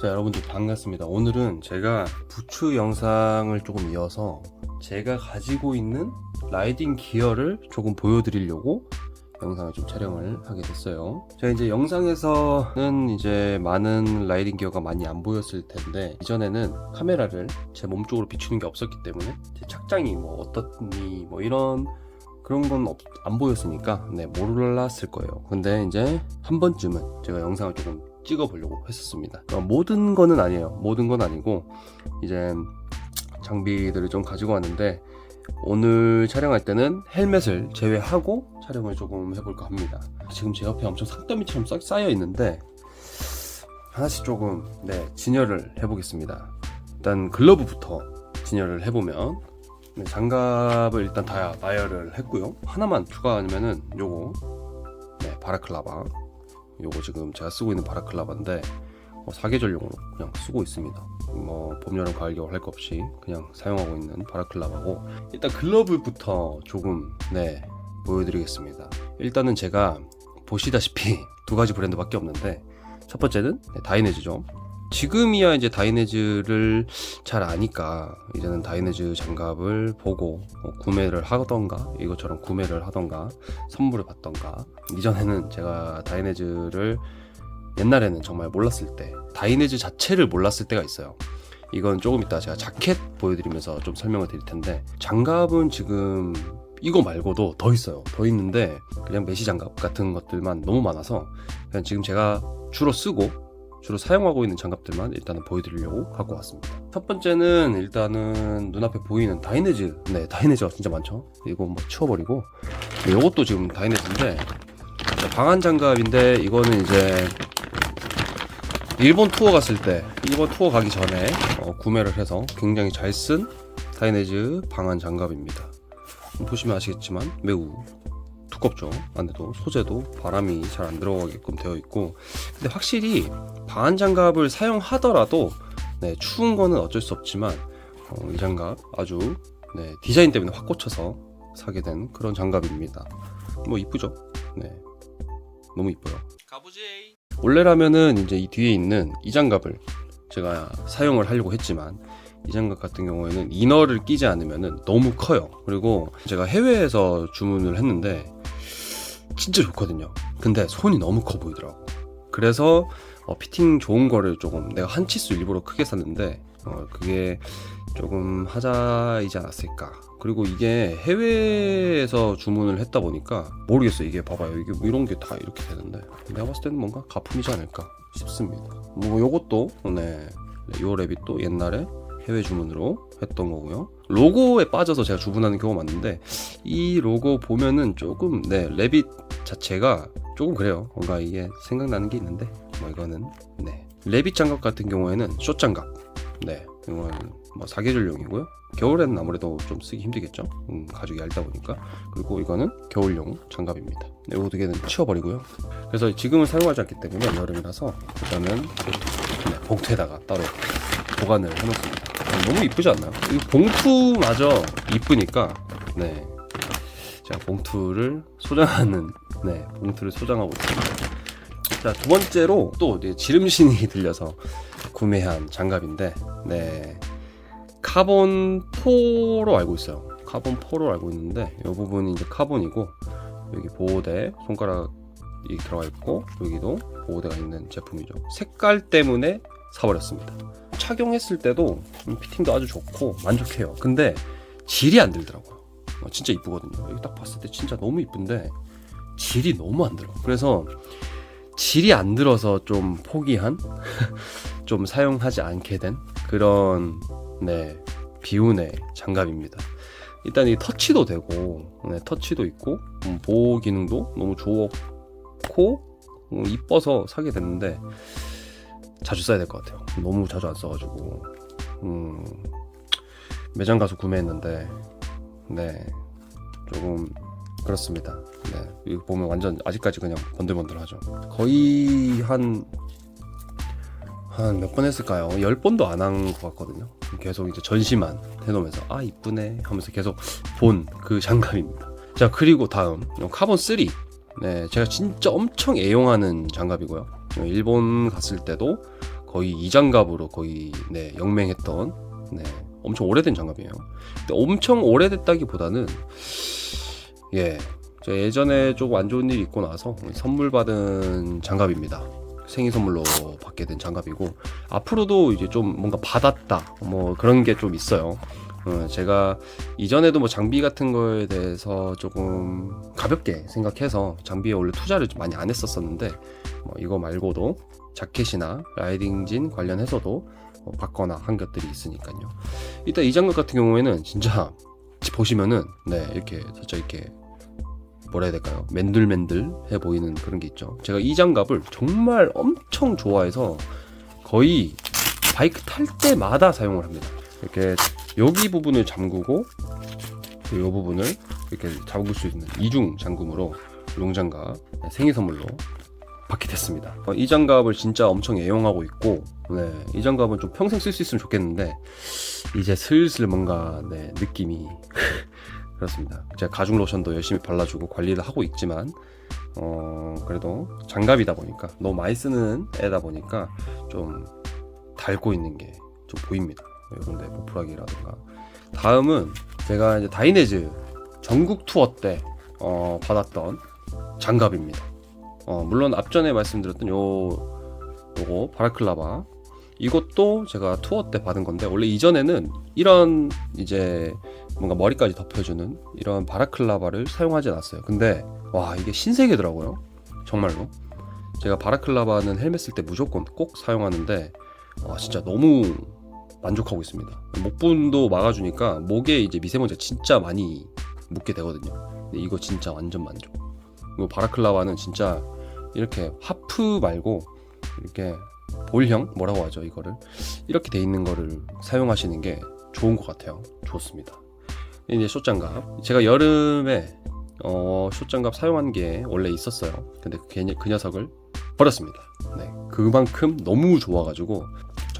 자 여러분들 반갑습니다. 오늘은 제가 부츠 영상을 조금 이어서 제가 가지고 있는 라이딩 기어를 조금 보여드리려고 영상을 좀 촬영을 하게 됐어요. 제가 이제 영상에서는 이제 많은 라이딩 기어가 많이 안 보였을 텐데 이전에는 카메라를 제 몸 쪽으로 비추는 게 없었기 때문에 제 착장이 뭐 어떻니 뭐 이런 그런 건 안 보였으니까 네 몰랐을 거예요. 근데 이제 한 번쯤은 제가 영상을 조금 찍어 보려고 했었습니다. 어, 모든 거는 아니에요. 모든 건 아니고 이제 장비들을 좀 가지고 왔는데 오늘 촬영할 때는 헬멧을 제외하고 촬영을 조금 해볼까 합니다. 지금 제 옆에 엄청 산더미처럼 싹 쌓여 있는데 하나씩 조금 네 진열을 해보겠습니다. 일단 글러브부터 진열을 해보면 네, 장갑을 일단 다 나열을 했고요. 하나만 추가하면은 요거 네, 바라클라바 요거 지금 제가 쓰고 있는 바라클라바인데 어, 사계절용으로 그냥 쓰고 있습니다. 뭐 봄, 여름, 가을, 겨울 할거 없이 그냥 사용하고 있는 바라클라바고 일단 글러브부터 조금 네 보여드리겠습니다. 일단은 제가 보시다시피 두 가지 브랜드밖에 없는데 첫 번째는 네, 다이네즈죠. 지금이야 이제 다이네즈를 잘 아니까 이제는 다이네즈 장갑을 보고 뭐 구매를 하던가 이것처럼 구매를 하던가 선물을 받던가. 이전에는 제가 다이네즈를 옛날에는 정말 몰랐을 때 다이네즈 자체를 몰랐을 때가 있어요. 이건 조금 이따 제가 자켓 보여드리면서 좀 설명을 드릴 텐데 장갑은 지금 이거 말고도 더 있어요. 더 있는데 그냥 메시 장갑 같은 것들만 너무 많아서 그냥 지금 제가 주로 쓰고 주로 사용하고 있는 장갑들만 일단은 보여드리려고 갖고 왔습니다. 첫 번째는 일단은 눈앞에 보이는 다이네즈. 네, 다이네즈가 진짜 많죠. 이거 뭐 치워버리고. 네, 이것도 지금 다이네즈인데 방한 장갑인데 이거는 이제 일본 투어 갔을 때 일본 투어 가기 전에 어, 구매를 해서 굉장히 잘 쓴 다이네즈 방한 장갑입니다. 보시면 아시겠지만 매우 두껍죠. 안에도 소재도 바람이 잘 안 들어가게끔 되어 있고 근데 확실히 방한 장갑을 사용하더라도 네, 추운 거는 어쩔 수 없지만 어, 이 장갑 아주 네, 디자인 때문에 확 꽂혀서 사게 된 그런 장갑입니다. 뭐 이쁘죠? 네, 너무 이뻐요. 가보지. 원래라면은 이제 이 뒤에 있는 이 장갑을 제가 사용을 하려고 했지만 이 장갑 같은 경우에는 이너를 끼지 않으면은 너무 커요. 그리고 제가 해외에서 주문을 했는데 진짜 좋거든요. 근데 손이 너무 커 보이더라고. 그래서 어, 피팅 좋은 거를 조금 내가 한 치수 일부러 크게 샀는데 어, 그게 조금 하자이지 않았을까. 그리고 이게 해외에서 주문을 했다 보니까 모르겠어요. 이게 봐봐요. 이게 뭐 이런 게 다 이렇게 되는데 내가 봤을 때는 뭔가 가품이지 않을까 싶습니다. 뭐 요것도 네, 네, 요 랩이 옛날에 해외 주문으로 했던 거고요. 로고에 빠져서 제가 주문하는 경우가 많은데 이 로고 보면은 조금 네 랩빗 자체가 조금 그래요. 뭔가 이게 생각나는 게 있는데 뭐 이거는 네 랩빗 장갑 같은 경우에는 숏 장갑 네 이건 뭐 사계절용이고요. 겨울에는 아무래도 좀 쓰기 힘들겠죠. 음, 가죽이 얇다 보니까 그리고 이거는 겨울용 장갑입니다. 네, 이거 두 개는 치워버리고요. 그래서 지금은 사용하지 않기 때문에 여름이라서 일단은 네, 봉투에다가 따로 보관을 해놓습니다. 아, 너무 이쁘지 않나요? 이 봉투마저 이쁘니까 네 제가 봉투를 소장하는 네 봉투를 소장하고 있습니다. 자 두 번째로 또 지름신이 들려서 구매한 장갑인데 네 카본 4로 알고 있어요. 카본 4로 알고 있는데 이 부분이 이제 카본이고 여기 보호대 손가락이 들어가 있고 여기도 보호대가 있는 제품이죠. 색깔 때문에 사버렸습니다. 착용했을 때도 피팅도 아주 좋고 만족해요. 근데 질이 안 들더라고요. 어, 진짜 이쁘거든요. 여기 딱 봤을 때 진짜 너무 이쁜데 질이 너무 안 들어. 그래서 질이 안 들어서 좀 포기한, 좀 사용하지 않게 된 그런 네 비운의 장갑입니다. 일단 이 터치도 되고 네, 터치도 있고 음, 보호 기능도 너무 좋고 음, 이뻐서 사게 됐는데 자주 써야 될 것 같아요. 너무 자주 안 써가지고 음, 매장 가서 구매했는데 네 조금 그렇습니다. 네 이거 보면 완전 아직까지 그냥 번들번들하죠. 거의 한 한 몇 번 했을까요? 10번도 안 한 것 같거든요. 계속 이제 전시만 해놓으면서 아 이쁘네 하면서 계속 본 그 장갑입니다. 자 그리고 다음 카본 3 네 제가 진짜 엄청 애용하는 장갑이고요. 일본 갔을 때도 거의 이 장갑으로 거의 네, 영맹했던 네, 엄청 오래된 장갑이에요. 엄청 오래됐다기보다는 예, 예전에 조금 안 좋은 일이 있고 나서 선물 받은 장갑입니다. 생일 선물로 받게 된 장갑이고 앞으로도 이제 좀 뭔가 받았다 뭐 그런 게 좀 있어요. 어, 제가 이전에도 뭐 장비 같은 거에 대해서 조금 가볍게 생각해서 장비에 원래 투자를 좀 많이 안 했었었는데 뭐 이거 말고도 자켓이나 라이딩진 관련해서도 어, 받거나 한 것들이 있으니까요. 일단 이 장갑 같은 경우에는 진짜 보시면은 네 이렇게 살짝 이렇게 뭐라 해야 될까요? 맨들맨들해 보이는 그런 게 있죠. 제가 이 장갑을 정말 엄청 좋아해서 거의 바이크 탈 때마다 사용을 합니다. 이렇게 여기 부분을 잠그고 이 부분을 이렇게 잡을 수 있는 이중 잠금으로 롱장갑 생일 선물로 받게 됐습니다. 어, 이 장갑을 진짜 엄청 애용하고 있고, 네, 이 장갑은 좀 평생 쓸 수 있으면 좋겠는데 이제 슬슬 뭔가 네, 느낌이 그렇습니다. 제가 가죽 로션도 열심히 발라주고 관리를 하고 있지만 어 그래도 장갑이다 보니까 너무 많이 쓰는 애다 보니까 좀 닳고 있는 게 좀 보입니다. 이런데 보풀하기라든가 다음은 제가 이제 다이네즈 전국 투어 때 어, 받았던 장갑입니다. 어, 물론 앞전에 말씀드렸던 요 요거 바라클라바 이것도 제가 투어 때 받은 건데 원래 이전에는 이런 이제 뭔가 머리까지 덮여주는 이런 바라클라바를 사용하지 않았어요. 근데 와 이게 신세계더라고요. 정말로 제가 바라클라바는 헬멧 쓸 때 무조건 꼭 사용하는데 와 진짜 너무 만족하고 있습니다. 목분도 막아주니까 목에 이제 미세먼지가 진짜 많이 묻게 되거든요. 근데 이거 진짜 완전 만족. 이거 바라클라바는 진짜 이렇게 하프 말고 이렇게 볼형 뭐라고 하죠 이거를 이렇게 돼 있는 거를 사용하시는 게 좋은 것 같아요. 좋습니다. 이제 숏장갑 제가 여름에 어, 숏장갑 사용한 게 원래 있었어요. 근데 그, 개- 그 녀석을 버렸습니다. 네, 그만큼 너무 좋아가지고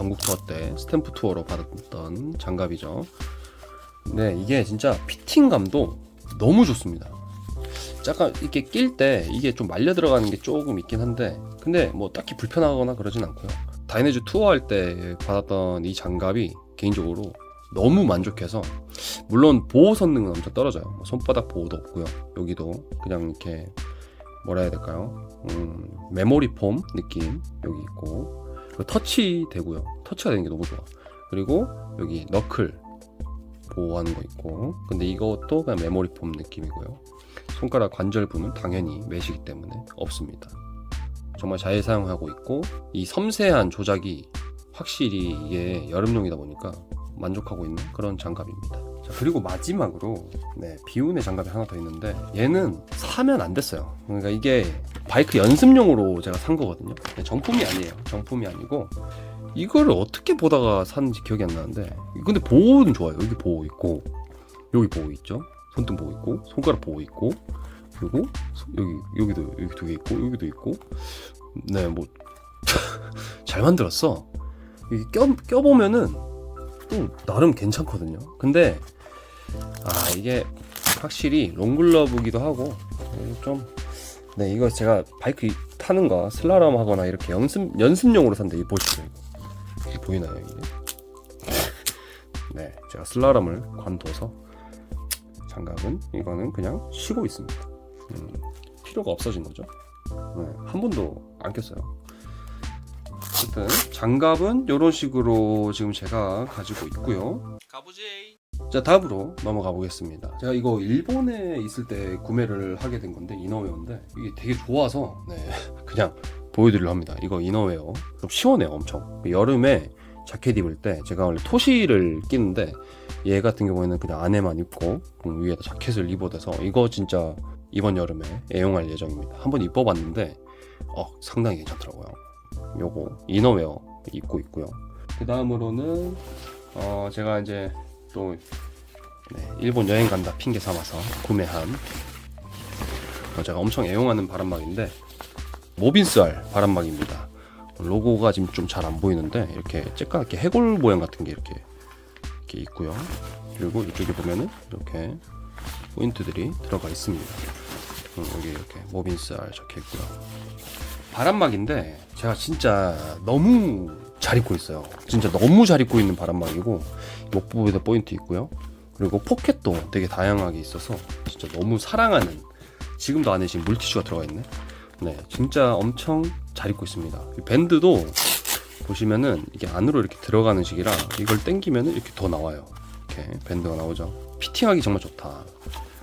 전국 투어 때 스탬프 투어로 받았던 장갑이죠. 네, 이게 진짜 피팅감도 너무 좋습니다. 약간 이렇게 낄 때 이게 좀 말려 들어가는 게 조금 있긴 한데 근데 뭐 딱히 불편하거나 그러진 않고요. 다이내즈 투어할 때 받았던 이 장갑이 개인적으로 너무 만족해서 물론 보호 성능은 엄청 떨어져요. 뭐 손바닥 보호도 없고요. 여기도 그냥 이렇게 뭐라 해야 될까요? 음, 메모리 폼 느낌 여기 있고 그리고 터치 되고요. 터치가 되는 게 너무 좋아. 그리고 여기 너클 보호하는 거 있고 근데 이것도 그냥 메모리 폼 느낌이고요. 손가락 관절 부는 당연히 매시기 때문에 없습니다. 정말 잘 사용하고 있고 이 섬세한 조작이 확실히 이게 여름용이다 보니까 만족하고 있는 그런 장갑입니다. 자, 그리고 마지막으로 네, 비운의 장갑이 하나 더 있는데 얘는 사면 안 됐어요. 그러니까 이게 바이크 연습용으로 제가 산 거거든요. 네, 정품이 아니에요. 정품이 아니고 이거를 어떻게 보다가 샀는지 기억이 안 나는데 근데 보호는 좋아요. 여기 보호 있고 여기 보호 있죠. 손등 보호 있고 손가락 보호 있고 그리고 소- 여기 여기도 여기 두 개 있고 여기도 있고 네 뭐 잘 만들었어. 이게 껴 껴보면은 또 나름 괜찮거든요. 근데 아 이게 확실히 롱글러브기도 하고 이게 좀 네, 이거 제가 바이크 타는 거 슬라럼 하거나 이렇게 연습 연습용으로 산데 이 보시죠 이거. 보이나요 이게? 네, 제가 슬라럼을 관둬서 장갑은 이거는 그냥 쉬고 있습니다. 음, 필요가 없어진 거죠. 네, 한 번도 안 꼈어요. 어쨌든 장갑은 이런 식으로 지금 제가 가지고 있고요. 가보지. 자 다음으로 넘어가 보겠습니다. 제가 이거 일본에 있을 때 구매를 하게 된 건데 이너웨어인데 이게 되게 좋아서 네 그냥 보여드리려 합니다. 이거 이너웨어 좀 시원해요 엄청 여름에 자켓 입을 때 제가 원래 토시를 끼는데 얘 같은 경우에는 그냥 안에만 입고 음, 위에다 자켓을 입어대서 이거 진짜 이번 여름에 애용할 예정입니다. 한번 입어봤는데 어 상당히 괜찮더라고요. 요거 이너웨어 입고 있고요. 그 다음으로는 어 제가 이제 또 네, 일본 여행 간다 핑계 삼아서 구매한 어, 제가 엄청 애용하는 바람막인데 모빈스알 바람막입니다. 로고가 지금 좀 잘 안 보이는데 이렇게 쬐까맣게 해골 모양 같은 게 이렇게 이렇게 있고요. 그리고 이쪽에 보면은 이렇게 포인트들이 들어가 있습니다. 음, 여기 이렇게 모빈스알 적혀 있고요. 바람막인데 제가 진짜 너무 잘 입고 있어요. 진짜 너무 잘 입고 있는 바람막이고 목 부분에도 포인트 있고요. 그리고 포켓도 되게 다양하게 있어서 진짜 너무 사랑하는 지금도 안에 지금 물티슈가 들어가 있네. 네, 진짜 엄청 잘 입고 있습니다. 이 밴드도 보시면은 이게 안으로 이렇게 들어가는 식이라 이걸 당기면은 이렇게 더 나와요. 이렇게 밴드가 나오죠. 피팅하기 정말 좋다.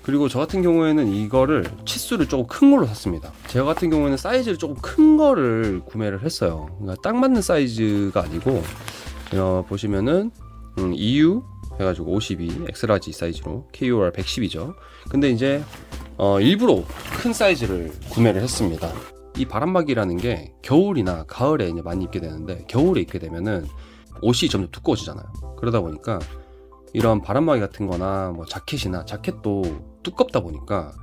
그리고 저 같은 경우에는 이거를 치수를 조금 큰 걸로 샀습니다. 제가 같은 경우에는 사이즈를 조금 큰 거를 구매를 했어요. 그러니까 딱 맞는 사이즈가 아니고 어, 보시면은 음, EU 해가지고 52 엑스라지 사이즈로 KOR 110이죠. 근데 이제 어, 일부러 큰 사이즈를 구매를 했습니다. 이 바람막이라는 게 겨울이나 가을에 이제 많이 입게 되는데 겨울에 입게 되면은 옷이 점점 두꺼워지잖아요. 그러다 보니까 이런 바람막이 같은 거나 뭐 자켓이나 자켓도 두껍다 보니까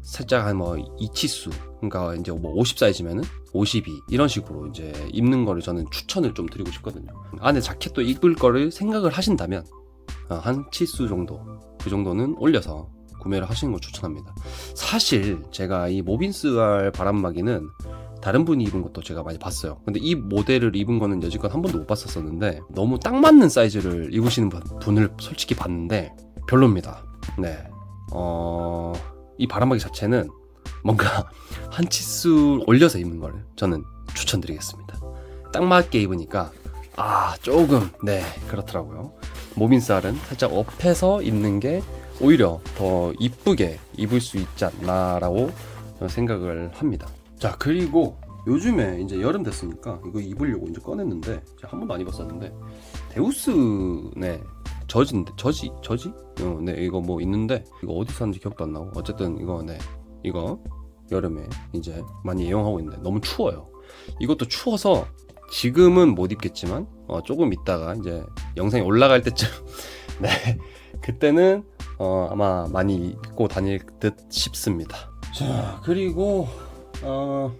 살짝 한 뭐 이치수 그러니까 이제 뭐 50 사이즈면은 52 이런 식으로 이제 입는 거를 저는 추천을 좀 드리고 싶거든요. 안에 자켓도 입을 거를 생각을 하신다면 어, 한 치수 정도 그 정도는 올려서 구매를 하시는 걸 추천합니다. 사실 제가 이 모빈스알 바람막이는 다른 분이 입은 것도 제가 많이 봤어요. 근데 이 모델을 입은 거는 여지껏 한 번도 못 봤었었는데 너무 딱 맞는 사이즈를 입으시는 분- 분을 솔직히 봤는데 별로입니다. 네. 어, 이 바람막이 자체는 뭔가 한 치수 올려서 입는 거를 저는 추천드리겠습니다. 딱 맞게 입으니까 아 조금 네 그렇더라고요. 모빈살은 살짝 업해서 입는 게 오히려 더 이쁘게 입을 수 있지 않나라고 생각을 합니다. 자 그리고 요즘에 이제 여름 됐으니까 이거 입으려고 이제 꺼냈는데 제가 한 번도 안 입었었는데 데우스 네. 저지인데 저지 저지? 어, 네 이거 뭐 있는데 이거 어디서 샀는지 기억도 안 나고 어쨌든 이거 네 이거 여름에 이제 많이 애용하고 있는데 너무 추워요. 이것도 추워서 지금은 못 입겠지만 어, 조금 있다가 이제 영상이 올라갈 때쯤 네 그때는 어, 아마 많이 입고 다닐 듯 싶습니다. 자 그리고 어,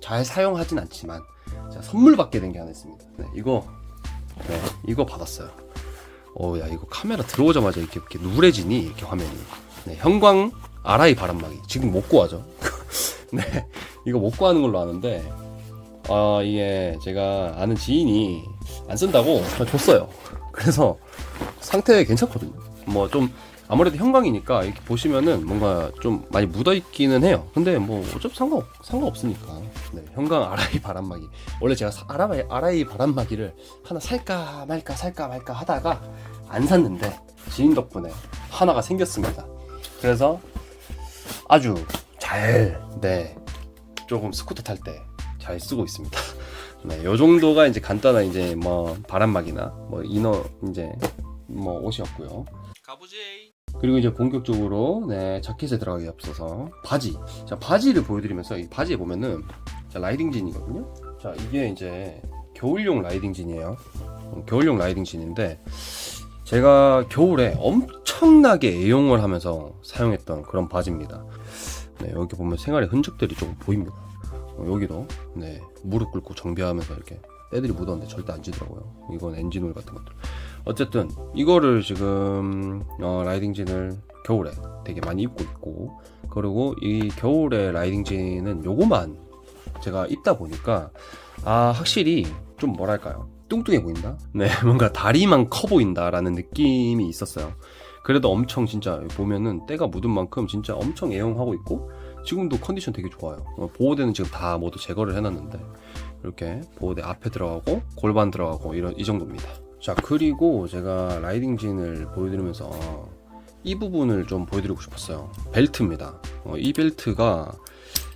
잘 사용하진 않지만 제가 선물 받게 된 게 하나 있습니다 네, 이거 네, 이거 받았어요 어, 야, 이거 카메라 들어오자마자 이렇게, 이렇게 누래지니, 이렇게 화면이. 네, 형광 아라이 바람막이. 지금 못 구하죠. 네, 이거 못 구하는 걸로 아는데, 아, 이게 제가 아는 지인이 안 쓴다고 줬어요. 그래서 상태 괜찮거든요. 뭐 좀, 아무래도 형광이니까 이렇게 보시면은 뭔가 좀 많이 묻어 있기는 해요. 근데 뭐 어차피 상관 상관 없으니까. 네, 형광 아라이 바람막이. 원래 제가 사- 아라이 아라이 바람막이를 하나 살까 말까 살까 말까 하다가 안 샀는데 지인 덕분에 하나가 생겼습니다. 그래서 아주 잘, 네, 조금 스쿠터 탈 때 잘 쓰고 있습니다. 네, 요 정도가 이제 간단한 이제 뭐 바람막이나 뭐 이너 이제 뭐 옷이었고요. 가보지. 그리고 이제 본격적으로 네 자켓에 들어가기 앞서서 바지. 자 바지를 보여드리면서 이 바지에 보면은 자 라이딩 진이거든요. 자 이게 이제 겨울용 라이딩 진이에요. 음, 겨울용 라이딩 진인데 제가 겨울에 엄청나게 애용을 하면서 사용했던 그런 바지입니다. 네 여기 보면 생활의 흔적들이 조금 보입니다. 어, 여기도 네 무릎 꿇고 정비하면서 이렇게 애들이 묻었는데 절대 안 지더라고요. 이건 엔진오일 같은 것들 어쨌든 이거를 지금 어, 라이딩진을 겨울에 되게 많이 입고 있고 그리고 이 겨울에 라이딩진은 요거만 제가 입다 보니까 아 확실히 좀 뭐랄까요? 뚱뚱해 보인다? 네 뭔가 다리만 커 보인다 라는 느낌이 있었어요. 그래도 엄청 진짜 보면은 때가 묻은 만큼 진짜 엄청 애용하고 있고 지금도 컨디션 되게 좋아요. 어, 보호대는 지금 다 모두 제거를 해놨는데 이렇게 보호대 앞에 들어가고 골반 들어가고 이런 이 정도입니다 자 그리고 제가 라이딩진을 보여드리면서 이 부분을 좀 보여드리고 싶었어요. 벨트입니다. 어, 이 벨트가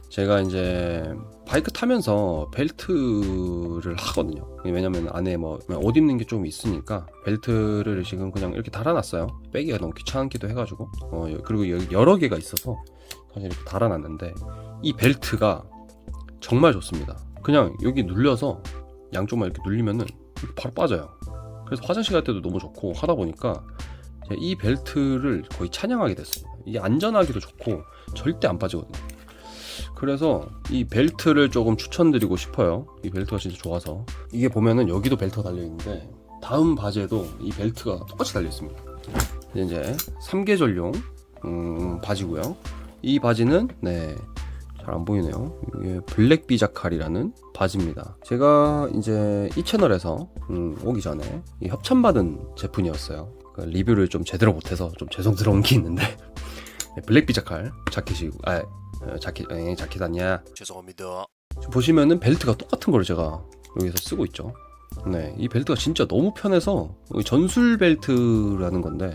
제가 이제 바이크 타면서 벨트를 하거든요. 왜냐면 안에 뭐 옷 입는 게 좀 있으니까 벨트를 지금 그냥 이렇게 달아놨어요. 빼기가 너무 귀찮기도 해가지고. 어, 그리고 여러 개가 있어서 사실 이렇게 달아놨는데 이 벨트가 정말 좋습니다. 그냥 여기 눌려서 양쪽만 이렇게 눌리면은 바로 빠져요 그래서 화장실 갈 때도 너무 좋고 하다 보니까 이 벨트를 거의 찬양하게 됐습니다. 이게 안전하기도 좋고 절대 안 빠지거든요. 그래서 이 벨트를 조금 추천드리고 싶어요. 이 벨트가 진짜 좋아서 이게 보면은 여기도 벨트가 달려 있는데 다음 바지에도 이 벨트가 똑같이 달려 있습니다. 이제 3계절용 음, 바지고요. 이 바지는 네 잘 안 보이네요. 이게 블랙 비자칼이라는 바지입니다. 제가 이제 이 채널에서 음, 오기 전에 이 협찬받은 제품이었어요. 그 리뷰를 좀 제대로 못해서 좀 죄송스러운 게 있는데 네, 블랙 비자칼 자켓이고 아 어, 자켓 에 자켓 아니야. 죄송합니다. 보시면은 벨트가 똑같은 걸 제가 여기서 쓰고 있죠. 네, 이 벨트가 진짜 너무 편해서 이 전술 벨트라는 건데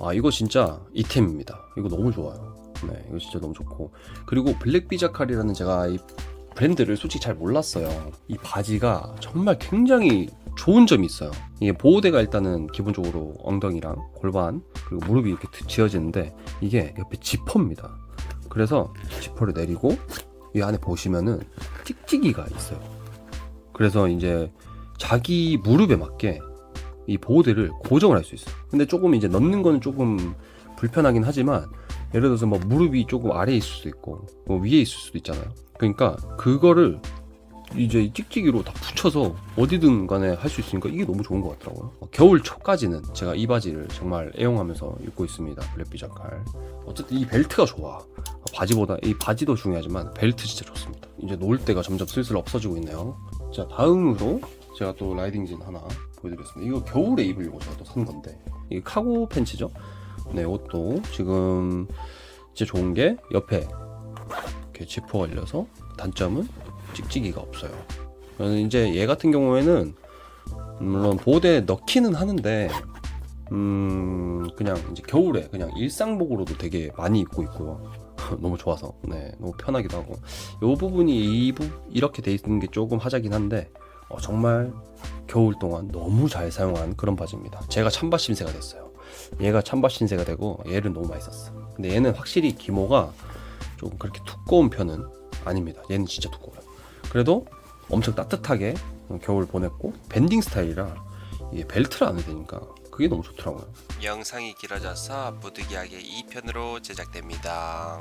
아 이거 진짜 이 템입니다. 이거 너무 좋아요. 네, 이거 진짜 너무 좋고 그리고 블랙 비자칼이라는 제가 이 브랜드를 솔직히 잘 몰랐어요. 이 바지가 정말 굉장히 좋은 점이 있어요. 이게 보호대가 일단은 기본적으로 엉덩이랑 골반 그리고 무릎이 이렇게 지어지는데 이게 옆에 지퍼입니다. 그래서 지퍼를 내리고 이 안에 보시면은 찍찍이가 있어요. 그래서 이제 자기 무릎에 맞게 이 보호대를 고정을 할 수 있어요. 근데 조금 이제 넣는 거는 조금 불편하긴 하지만 예를 들어서 뭐 무릎이 조금 아래에 있을 수도 있고 뭐 위에 있을 수도 있잖아요. 그러니까 그거를 이제 이 찍찍이로 다 붙여서 어디든 간에 할 수 있으니까 이게 너무 좋은 것 같더라고요. 어, 겨울 초까지는 제가 이 바지를 정말 애용하면서 입고 있습니다. 블랙비 자칼. 어쨌든 이 벨트가 좋아. 어, 바지보다 이 바지도 중요하지만 벨트 진짜 좋습니다. 이제 놓을 때가 점점 슬슬 없어지고 있네요. 자 다음으로 제가 또 라이딩진 하나 보여드리겠습니다. 이거 겨울에 입으려고 제가 또 산 건데 이게 카고 팬츠죠. 네, 이것도 지금 진짜 좋은 게 옆에 이렇게 지퍼가 열려서 단점은 찍찍이가 없어요. 저는 이제 얘 같은 경우에는 물론 보호대 넣기는 하는데 음 그냥 이제 겨울에 그냥 일상복으로도 되게 많이 입고 있고요. 너무 좋아서 네 너무 편하기도 하고 이 부분이 이 부, 이렇게 돼 있는 게 조금 하자긴 한데 어, 정말 겨울 동안 너무 잘 사용한 그런 바지입니다. 제가 찬바 신세가 됐어요. 얘가 찬바 신세가 되고 얘를 너무 많이 썼어. 근데 얘는 확실히 기모가 조금 그렇게 두꺼운 편은 아닙니다. 얘는 진짜 두꺼워요. 그래도 엄청 따뜻하게 겨울 보냈고 밴딩 스타일이라 이게 벨트를 안 해도 되니까 그게 너무 좋더라고요. 영상이 길어져서 부득이하게 2편으로 제작됩니다.